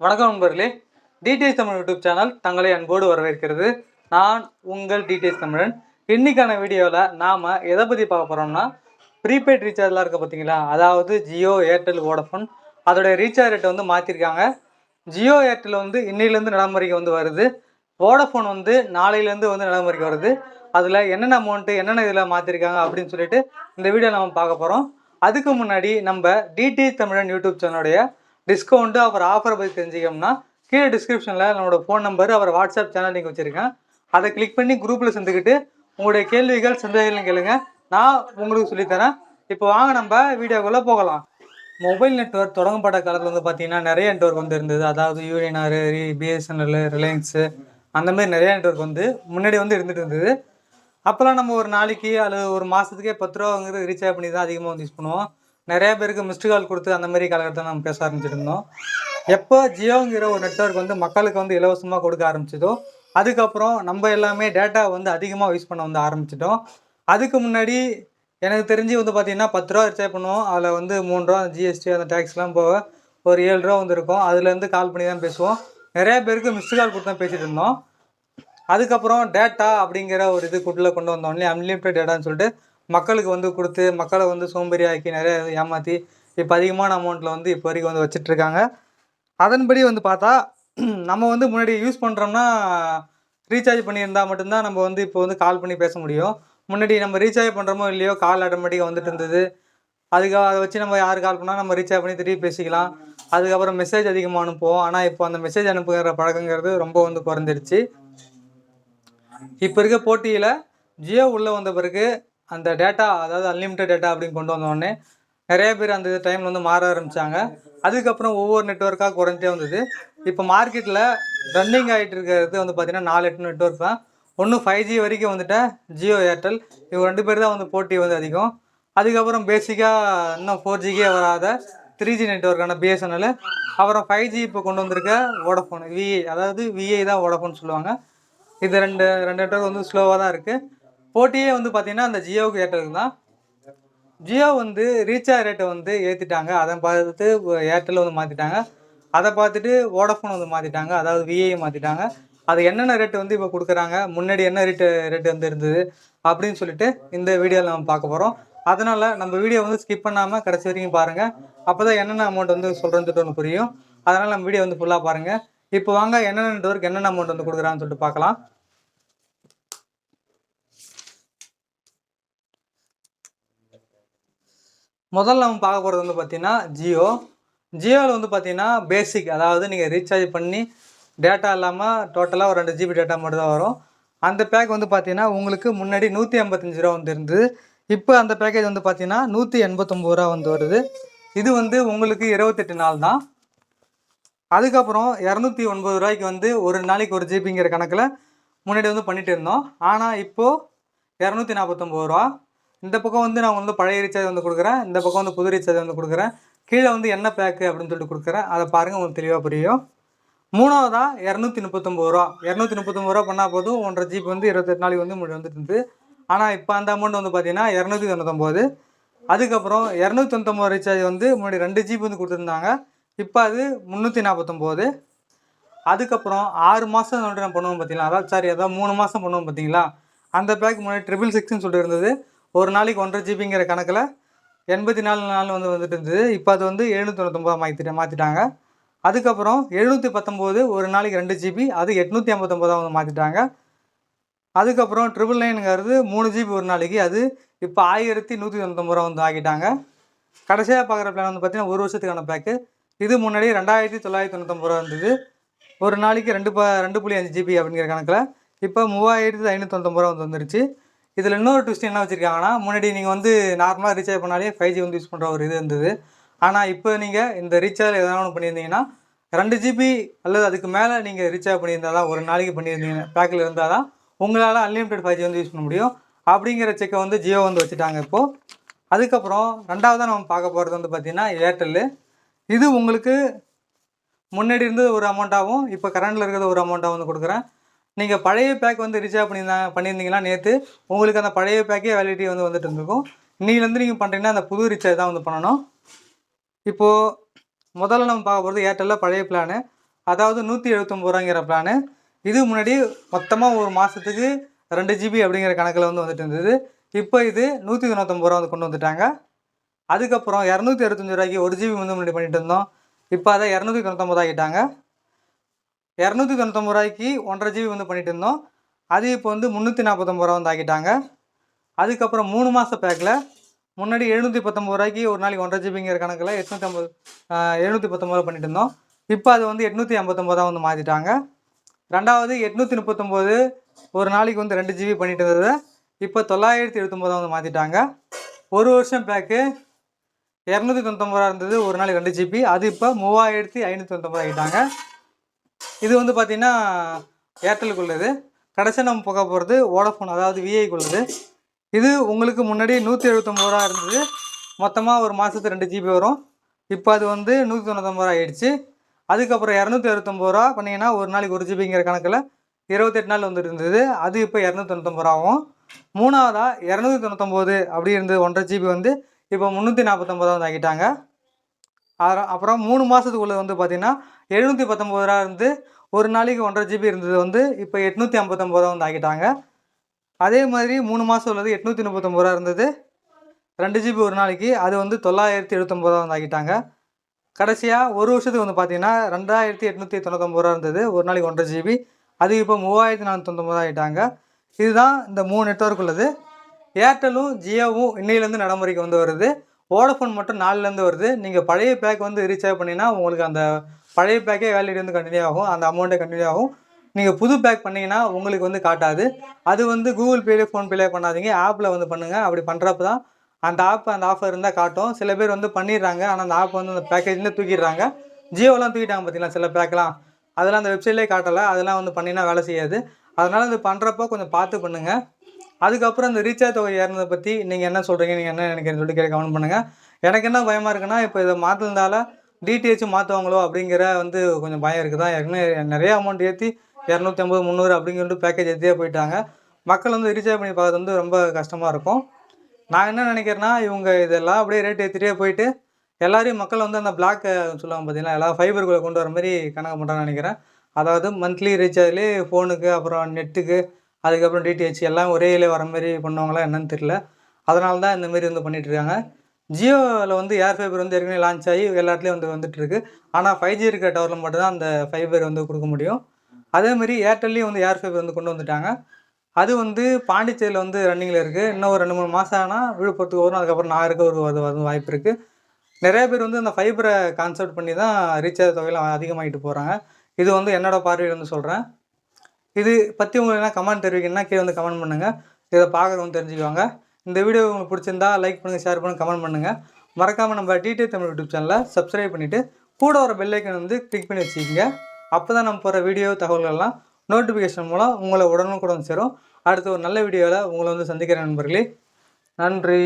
வணக்கம் நண்பர்களே. TDS Tamil YouTube channel தங்களை அன்போடு வரவேற்கிறது. நான் உங்கள் டிடிஎஸ் தமிழன். இன்னைக்கான வீடியோவில் நாம் எதை பற்றி பார்க்க போகிறோம்னா ப்ரீபெய்ட் ரீசார்ஜ்லாம் இருக்குது பார்த்தீங்களா அதாவது ஜியோ ஏர்டெல் வோடஃபோன் அதோடைய ரீசார்ஜ் ரேட்டை வந்து மாற்றிருக்காங்க ஜியோ ஏர்டெல் வந்து இன்னிலேருந்து நடைமுறைக்கு வந்து வருது. வோடஃபோன் வந்து நாளையிலேருந்து வந்து நடைமுறைக்கு வருது. அதில் என்னென்ன அமௌண்ட்டு என்னென்ன இதில் மாற்றிருக்காங்க அப்படின்னு சொல்லிட்டு இந்த வீடியோ நம்ம பார்க்க போகிறோம் அதுக்கு முன்னாடி நம்ம டிடிஎஸ் தமிழன் யூடியூப் சேனலுடைய டிஸ்கவுண்ட்டு அப்புறம் ஆஃபரை பற்றி தெரிஞ்சுக்கோம்னா கீழே டிஸ்கிரிப்ஷனில் நம்மளோட ஃபோன் நம்பர் அப்புறம் வாட்ஸ்அப் சேனல் லிங்க் வச்சுருக்கேன். அதை கிளிக் பண்ணி குரூப்பில் சேர்ந்துக்கிட்டு உங்களுடைய கேள்விகள் சந்தேகங்கள் கேளுங்க. நான் உங்களுக்கு சொல்லித்தரேன் இப்போ வாங்க நம்ம வீடியோக்குள்ளே போகலாம். மொபைல் நெட்வொர்க் தொடங்கப்பட்ட காலத்தில் வந்து பார்த்தீங்கன்னா நிறைய நெட்ஒர்க் வந்து இருந்தது. அதாவது யூனியனார் பிஎஸ்என்எல் ரிலையன்ஸு அந்த மாதிரி நிறைய நெட்ஒர்க் வந்து முன்னாடி வந்து இருந்துகிட்டு இருந்தது. அப்போல்லாம் நம்ம ஒரு நாளைக்கு அல்லது ஒரு மாதத்துக்கே பத்து ரூபாங்கிறது ரீசார்ஜ் பண்ணி தான் அதிகமாக வந்து யூஸ் பண்ணுவோம். நிறைய பேருக்கு மிஸ்டு கால் கொடுத்து அந்த மாதிரி காலகட்டத்தில் நம்ம பேச ஆரம்பிச்சிருந்தோம். எப்போ ஜியோங்கிற ஒரு நெட்வொர்க் வந்து மக்களுக்கு வந்து இலவசமாக கொடுக்க ஆரம்பிச்சதோ அதுக்கப்புறம் நம்ம எல்லாமே டேட்டா வந்து அதிகமாக யூஸ் பண்ண வந்து ஆரம்பிச்சிட்டோம். அதுக்கு முன்னாடி எனக்கு தெரிஞ்சு வந்து பார்த்தீங்கன்னா பத்து ரூபா ரிச்சார்ஜ் பண்ணுவோம். அதில் வந்து மூணு ரூபா ஜிஎஸ்டி அந்த டேக்ஸ்லாம் போக ஒரு ஏழு ரூபா வந்து இருக்கும் அதுலேருந்து கால் பண்ணி தான் பேசுவோம். நிறைய பேருக்கு மிஸ்டு கால் கொடுத்து தான் பேசிகிட்டு இருந்தோம். அதுக்கப்புறம் டேட்டா அப்படிங்கிற ஒரு இது குட்டில் கொண்டு வந்தோடனே அன்லிமிட்டட் டேட்டான்னு சொல்லிட்டு மக்களுக்கு வந்து கொடுத்து மக்களை வந்து சோம்பேறி ஆக்கி நிறைய ஏமாற்றி இப்போ அதிகமான அமௌண்ட்டில் வந்து இப்போ வரைக்கும் வந்து வச்சிட்ருக்காங்க அதன்படி வந்து பார்த்தா நம்ம வந்து முன்னாடி யூஸ் பண்ணுறோம்னா ரீசார்ஜ் பண்ணியிருந்தால் மட்டும்தான் நம்ம வந்து இப்போ வந்து கால் பண்ணி பேச முடியும். முன்னாடி நம்ம ரீசார்ஜ் பண்ணுறோமோ இல்லையோ கால் ஆட்டோமேட்டிக்காக வந்துட்டு இருந்தது அதுக்காக அதை வச்சு நம்ம யார் கால் பண்ணால் நம்ம ரீசார்ஜ் பண்ணி திருப்பி பேசிக்கலாம். அதுக்கப்புறம் மெசேஜ் அதிகமாக அனுப்புவோம் ஆனால் இப்போ அந்த மெசேஜ் அனுப்புகிற பழக்கங்கிறது ரொம்ப வந்து குறைஞ்சிருச்சு. இப்போ இருக்க போட்டியில் ஜியோ உள்ளே வந்த பிறகு அந்த டேட்டா அதாவது அன்லிமிட்டட் டேட்டா அப்படின்னு கொண்டு வந்தோடனே நிறைய பேர் அந்த டைமில் வந்து மாற ஆரம்பித்தாங்க அதுக்கப்புறம் ஒவ்வொரு நெட்ஒர்க்காக குறைஞ்சிட்டே வந்தது. இப்போ மார்க்கெட்டில் ரன்னிங் ஆகிட்டு இருக்கிறது வந்து பார்த்திங்கன்னா நாலு எட்டு நெட்ஒர்க் தான். ஒன்று ஃபைவ் ஜி வரைக்கும் வந்துட்டு ஜியோ ஏர்டெல் இவங்க ரெண்டு பேர் தான் வந்து போட்டி வந்து அதிகம். அதுக்கப்புறம் பேசிக்காக இன்னும் ஃபோர் ஜிக்கே வராத த்ரீ ஜி நெட்ஒர்க்கான பிஎஸ்என்எல் அப்புறம் ஃபைவ் ஜி இப்போ கொண்டு வந்திருக்க வோடஃபோன் விஐ அதாவது விஐ தான் வோடஃபோன் சொல்லுவாங்க. இது ரெண்டு ரெண்டு நெட்ஒர்க் வந்து ஸ்லோவாக தான் இருக்குது போட்டியே வந்து பார்த்தீங்கன்னா அந்த ஜியோவுக்கு ஏர்டெலுக்கு தான். ஜியோ வந்து ரீசார்ஜ் ரேட்டை வந்து ஏற்றிட்டாங்க அதை பார்த்துட்டு ஏர்டெல் வந்து மாற்றிட்டாங்க அதை பார்த்துட்டு வோடஃபோன் வந்து மாற்றிட்டாங்க அதாவது விஐ மாற்றிட்டாங்க அது என்னென்ன ரேட்டு வந்து இப்போ கொடுக்குறாங்க? முன்னாடி என்ன ரேட்டு ரேட்டு வந்து இருந்தது? அப்படின்னு சொல்லிட்டு இந்த வீடியோவில் நம்ம பார்க்க போகிறோம் அதனால் நம்ம வீடியோ வந்து ஸ்கிப் பண்ணாமல் கடைசி வரைக்கும் பாருங்கள் அப்போ தான் என்னென்ன அமௌண்ட் வந்து சொல்கிறேன்னு ஒன்று புரியும். அதனால் நம்ம வீடியோ வந்து ஃபுல்லாக பாருங்கள் இப்போ வாங்க என்னென்ன நெட்ஒர்க் என்னென்ன அமௌண்ட் வந்து கொடுக்குறான்னு சொல்லிட்டு பார்க்கலாம். முதல்ல நம்ம பார்க்க போகிறது வந்து பார்த்தீங்கன்னா ஜியோ. ஜியோவில் வந்து பார்த்தீங்கன்னா பேசிக் அதாவது நீங்கள் ரீசார்ஜ் பண்ணி டேட்டா இல்லாமல் டோட்டலாக ஒரு ரெண்டு ஜிபி டேட்டா மட்டும் தான் வரும். அந்த பேக் வந்து பார்த்தீங்கன்னா உங்களுக்கு முன்னாடி நூற்றி ஐம்பத்தஞ்சு ரூபா வந்து இருந்தது. இப்போ அந்த பேக்கேஜ் வந்து பார்த்தீங்கன்னா நூற்றி எண்பத்தொம்பது ரூபா வந்து வருது. இது வந்து உங்களுக்கு இருபத்தெட்டு நாள் தான். அதுக்கப்புறம் இரநூத்தி ஒன்பது ரூபாய்க்கு வந்து ஒரு நாளைக்கு ஒரு ஜிபிங்கிற கணக்கில் முன்னாடி வந்து பண்ணிட்டு இருந்தோம். ஆனால் இப்போது இரநூத்தி நாற்பத்தொம்பது ரூபா. இந்த பக்கம் வந்து நான் வந்து பழைய ரீசார்ஜ் வந்து கொடுக்குறேன். இந்த பக்கம் வந்து புது ரீசார்ஜ் வந்து கொடுக்குறேன். கீழே வந்து என்ன பேக்கு அப்படின்னு சொல்லிட்டு கொடுக்குறேன். அதை பாருங்கள் உங்களுக்கு தெளிவாக புரியும். மூணாவதாக இரநூத்தி முப்பத்தொம்பது ரூபா. இரநூத்தி முப்பத்தொம்பது ரூபா பண்ணால் போதும். ஒன்றரை ஜிபி வந்து இருபத்தெட்டு நாளைக்கு வந்து முன்னாடி வந்துட்டு இருந்தது ஆனால் இப்போ அந்த அமௌண்ட் வந்து பார்த்தீங்கன்னா இரநூத்தி தொண்ணூத்தொம்பது. அதுக்கப்புறம் இரநூத்தி தொண்ணூத்தொம்பது ரீசார்ஜ் வந்து முன்னாடி ரெண்டு ஜிபி வந்து கொடுத்துருந்தாங்க. இப்போ அது முந்நூற்றி நாற்பத்தொம்போது அதுக்கப்புறம் ஆறு மாதம் வந்து நான் பண்ணுவோம் பார்த்தீங்களா அதாவது சாரி அதாவது மூணு மாதம் பண்ணுவோம் பார்த்தீங்களா அந்த பேக் முன்னாடி ட்ரிபிள் சிக்ஸ்னு சொல்லிட்டு இருந்தது. ஒரு நாளைக்கு ஒன்றரை ஜிபிங்கிற கணக்கில் எண்பத்தி நாலு நாள் வந்து வந்துட்டு இருந்தது இப்போ அது வந்து எழுநூற்றி தொண்ணூத்தொம்பது மாற்றிட்டு மாற்றிட்டாங்க அதுக்கப்புறம் எழுநூற்றி பத்தொம்போது ஒரு நாளைக்கு ரெண்டு ஜிபி அது எட்நூற்றி ஐம்பத்தொம்போதாக வந்து மாற்றிட்டாங்க அதுக்கப்புறம் ட்ரிபிள் நைனுங்கிறது மூணு ஜிபி ஒரு நாளைக்கு அது இப்போ ஆயிரத்தி நூற்றி தொண்ணூத்தொம்பது ரூபா வந்து ஆக்கிட்டாங்க. கடைசியாக பார்க்குற பிளான் வந்து பார்த்திங்கன்னா ஒரு வருஷத்துக்கான பேக்கு இது முன்னாடி ரெண்டாயிரத்தி தொள்ளாயிரத்தி தொண்ணூத்தொம்பது ரூபா இருந்தது. ஒரு நாளைக்கு ரெண்டு ப ரெண்டு புள்ளி அஞ்சு ஜிபி அப்படிங்கிற கணக்கில் இப்போ மூவாயிரத்தி ஐநூற்றி தொண்ணூத்தொம்பது ரூபா வந்து வந்துருச்சு. இதில் இன்னொரு ட்விஸ்ட் என்ன வச்சுருக்காங்கன்னா முன்னாடி நீங்கள் வந்து நார்மலாக ரீசார்ஜ் பண்ணாலே ஃபைவ் ஜி வந்து யூஸ் பண்ணுற ஒரு இது இருந்தது. ஆனால் இப்போ நீங்கள் இந்த ரீசார்ஜ் எதனா ஒன்று பண்ணியிருந்தீங்கன்னா ரெண்டு ஜிபி அல்லது அதுக்கு மேலே நீங்கள் ரீசார்ஜ் பண்ணியிருந்தால் தான் ஒரு நாளைக்கு பண்ணியிருந்தீங்க பேக்கில் இருந்தால் தான் உங்களால் அன்லிமிட்டெட் ஃபைவ் ஜி வந்து யூஸ் பண்ண முடியும். அப்படிங்கிற செக்கை வந்து ஜியோ வந்து வச்சுட்டாங்க இப்போது அதுக்கப்புறம் ரெண்டாவதாக நம்ம பார்க்க போகிறது வந்து பார்த்திங்கன்னா ஏர்டெல்லு இது உங்களுக்கு முன்னாடி இருந்தது ஒரு அமௌண்ட்டாகவும் இப்போ கரண்டில் இருக்கிறது ஒரு அமௌண்ட்டாக வந்து கொடுக்குறேன். நீங்கள் பழைய பேக் வந்து ரீசார்ஜ் பண்ணியிருந்தாங்க பண்ணியிருந்தீங்கன்னா நேற்று உங்களுக்கு அந்த பழைய பேக்கே வேலிடிட்டி வந்து வந்துட்டு இருந்திருக்கும். இன்னிலேருந்து நீங்கள் பண்ணுறீங்கன்னா அந்த புது ரீசார்ஜ் தான் வந்து பண்ணணும். இப்போது முதல்ல நம்ம பார்க்க போகிறது ஏர்டெல்லில் பழைய பிளானு அதாவது நூற்றி எழுபத்தொம்பது ரூபாங்கிற பிளானு இது முன்னாடி மொத்தமாக ஒரு மாதத்துக்கு ரெண்டு ஜிபி அப்படிங்கிற கணக்கில் வந்து வந்துட்டு இருந்தது. இப்போ இது நூற்றி தொண்ணூத்தொம்பது ரூபா வந்து கொண்டு வந்துட்டாங்க. அதுக்கப்புறம் இரநூத்தி அறுபத்தஞ்சு ரூபாய்க்கு ஒரு ஜிபி வந்து முன்னாடி பண்ணிட்டு இருந்தோம். இப்போ அதை இரநூத்தி தொண்ணூத்தொம்பது ஆகிட்டாங்க இரநூத்தி தொண்ணூத்தொம்பது ரூபாய்க்கு ஒன்றரை ஜிபி வந்து பண்ணிட்டு இருந்தோம். அது இப்போ வந்து முந்நூற்றி நாற்பத்தொம்பது ரூபா வந்து ஆக்கிட்டாங்க. அதுக்கப்புறம் மூணு மாத பேக்கில் முன்னாடி எழுநூற்றி பத்தொம்பது ரூபாய்க்கு ஒரு நாளைக்கு ஒன்றரை ஜிபிங்கிற கணக்கில் எட்நூற்றி ஐம்பது எழுநூற்றி பத்தொம்பது பண்ணிட்டு இருந்தோம். இப்போ அது வந்து எட்நூற்றி ஐம்பத்தொம்பதா வந்து மாற்றிட்டாங்க ரெண்டாவது எட்நூற்றி முப்பத்தொம்போது ஒரு நாளைக்கு வந்து ரெண்டு ஜிபி பண்ணிட்டு இருந்ததை. இப்போ தொள்ளாயிரத்தி எழுபத்தொம்போதா வந்து மாற்றிட்டாங்க ஒரு வருஷம் பேக்கு இரநூத்தி தொண்ணூத்தொம்பது ரூபா இருந்தது ஒரு நாளைக்கு ரெண்டு ஜிபி அது இப்போ மூவாயிரத்தி ஐநூற்றி தொண்ணூத்தொம்பது ஆகிட்டாங்க இது வந்து பார்த்திங்கன்னா ஏர்டெலுக்குள்ளது கடைசியாக நம்ம பார்க்க போகிறது வோடஃபோன் அதாவது விஐக்குள்ளது இது உங்களுக்கு முன்னாடி நூற்றி எழுபத்தொம்பது ரூபா இருந்தது. மொத்தமாக ஒரு மாதத்துக்கு ரெண்டு ஜிபி வரும். இப்போ அது வந்து நூற்றி தொண்ணூத்தொம்பது ரூபா ஆயிடுச்சு. அதுக்கப்புறம் இரநூத்தி அறுபத்தொம்பது ரூபா பண்ணிங்கன்னா ஒரு நாளைக்கு ஒரு ஜிபிங்கிற கணக்கில் இருபத்தெட்டு நாள் வந்துட்டு இருந்தது. அது இப்போ இரநூத்தி தொண்ணூத்தொம்பது ரூபா ஆகும். மூணாவதாக இரநூத்தி தொண்ணூத்தொம்பது அப்படி இருந்தது ஒன்றரை ஜிபி வந்து இப்போ முந்நூற்றி நாற்பத்தொம்பது வந்து ஆக்கிட்டாங்க. அப்புறம் அப்புறம் மூணு மாதத்துக்குள்ளே வந்து பார்த்திங்கன்னா எழுநூற்றி பத்தொம்பது ரூபா இருந்து ஒரு நாளைக்கு ஒன்றரை ஜிபி இருந்தது வந்து இப்போ எட்நூற்றி ஐம்பத்தொம்பது ரூபா வந்து ஆக்கிட்டாங்க. அதே மாதிரி மூணு மாதம் உள்ளது எட்நூற்றி முப்பத்தொம்பது ரூபா இருந்தது. ரெண்டு ஜிபி ஒரு நாளைக்கு அது வந்து தொள்ளாயிரத்தி எழுபத்தொம்பது ரூபா வந்து ஆக்கிட்டாங்க. கடைசியாக ஒரு வருஷத்துக்கு வந்து பார்த்தீங்கன்னா ரெண்டாயிரத்தி எட்நூற்றி தொண்ணூத்தொம்பது ரூபா இருந்தது ஒரு நாளைக்கு ஒன்றரை ஜிபி அது இப்போ மூவாயிரத்தி நானூற்றொம்பது ஆகிட்டாங்க இதுதான் இந்த மூணு நெட்ஒர்க் உள்ளது. ஏர்டெல்லும் ஜியோவும் இன்னையிலேருந்து நடைமுறைக்கு வந்து வருது. வோடஃபோன் மட்டும் நாலுலேருந்து வருது. நீங்கள் பழைய பேக் வந்து ரீசார்ஜ் பண்ணிங்கன்னா உங்களுக்கு அந்த பழைய பேக்கே வேலிடி வந்து கண்டினியூ ஆகும். அந்த அமௌண்ட்டே கண்டினியூ ஆகும். நீங்கள் புது பேக் பண்ணிங்கன்னா உங்களுக்கு வந்து காட்டாது. அது வந்து கூகுள் பேலே ஃபோன்பேலே பண்ணாதீங்க. ஆப்பில் வந்து பண்ணுங்கள் அப்படி பண்ணுறப்ப தான் அந்த ஆப் அந்த ஆஃபர் இருந்தால் காட்டும். சில பேர் வந்து பண்ணிடுறாங்க. ஆனால் அந்த ஆப் வந்து அந்த பேக்கேஜ்லேருந்து தூக்கிடுறாங்க. ஜியோலாம் தூக்கிட்டாங்க பார்த்தீங்களா சில பேக்கெலாம் அதெல்லாம் அந்த வெப்சைட்லேயே காட்டலை. அதெல்லாம் வந்து பண்ணினா வேலை செய்யாது. அதனால் அது பண்ணுறப்போ கொஞ்சம் பார்த்து பண்ணுங்கள் அதுக்கப்புறம் அந்த ரீசார்ஜ் தொகை ஏறினதை பற்றி நீங்கள் என்ன சொல்கிறீங்க நீங்கள் என்ன நினைக்கிறீங்கன்னு சொல்லிட்டு கேட்க கமெண்ட் பண்ணுங்கள் எனக்கு என்ன பயமாக இருக்குன்னா இப்போ இதை மாற்றிருந்தால டிடிஹெச் மாற்றுவாங்களோ அப்படிங்கிற வந்து கொஞ்சம் பயம் இருக்குது? தான் ஏற்கனவே நிறைய அமௌண்ட் ஏற்றி இரநூத்தி ஐம்பது முந்நூறு அப்படிங்கிற பேக்கேஜ் ஏற்றியே போயிட்டாங்க. மக்கள் வந்து ரீசார்ஜ் பண்ணி பார்க்கறது வந்து ரொம்ப கஷ்டமாக இருக்கும். நான் என்ன நினைக்கிறேன்னா இவங்க இதெல்லாம் அப்படியே ரேட் ஏற்றிட்டே போயிட்டு எல்லாரையும் மக்கள் வந்து அந்த பிளாக் சொல்லுவாங்க பார்த்தீங்கன்னா எல்லா ஃபைபருக்குள்ளே கொண்டு வர மாதிரி கணக்கு பண்ணுறான்னு நினைக்கிறேன். அதாவது மந்த்லி ரீசார்ஜ்லேயே ஃபோனுக்கு அப்புறம் நெட்டுக்கு அதுக்கப்புறம் டிடிஹெச் எல்லாம் ஒரே இதில் வர மாதிரி பண்ணுவாங்களா என்னன்னு தெரியல. அதனால தான் இந்தமாரி வந்து பண்ணிகிட்ருக்காங்க ஜியோவில் வந்து ஏர் ஃபைபர் வந்து ஏற்கனவே லான்ச் ஆகி எல்லா இடத்துலையும் வந்து வந்துட்டு இருக்கு ஆனால் ஃபைவ் ஜி இருக்கிற டவரில் மட்டும்தான் அந்த ஃபைபர் வந்து கொடுக்க முடியும். அதே மாதிரி ஏர்டெல்லையும் வந்து ஏர் ஃபைபர் வந்து கொண்டு வந்துட்டாங்க. அது வந்து பாண்டிச்சேரியில் வந்து ரன்னிங்கில் இருக்குது இன்னும் ஒரு ரெண்டு மூணு மாதம் ஆனால் விழுப்புரத்துக்கு வரும். அதுக்கப்புறம் நான் இருக்க ஒரு அது வாய்ப்பு இருக்குது நிறைய பேர் வந்து அந்த ஃபைபரை கான்செப்ட் பண்ணி தான் ரீசார்ஜ் தொகையெல்லாம் அதிகமாகிட்டு போகிறாங்க இது வந்து என்னோடய பார்வையில் வந்து சொல்கிறேன் இது பற்றி உங்களுக்கு என்ன கமெண்ட் தெரிவிக்கணும்னா கீழே வந்து கமெண்ட் பண்ணுங்கள் இதை பார்க்குறவங்க தெரிஞ்சுக்குவாங்க. இந்த வீடியோ உங்களுக்கு பிடிச்சிருந்தா லைக் பண்ணுங்கள் ஷேர் பண்ணுங்கள் கமெண்ட் பண்ணுங்கள் மறக்காமல் நம்ம டிடி தமிழ் யூடியூப் சேனலை சப்ஸ்கிரைப் பண்ணிவிட்டு கூட வர பெல்லைக்கன் வந்து கிளிக் பண்ணி வச்சுக்கோங்க. அப்போ தான் நம்ம போகிற வீடியோ தகவல்கள்லாம் நோட்டிஃபிகேஷன் மூலம் உங்களை உடனுக்குடன் சேரும். அடுத்த ஒரு நல்ல வீடியோவில் உங்களை வந்து சந்திக்கிறேன் நண்பர்களே. நன்றி.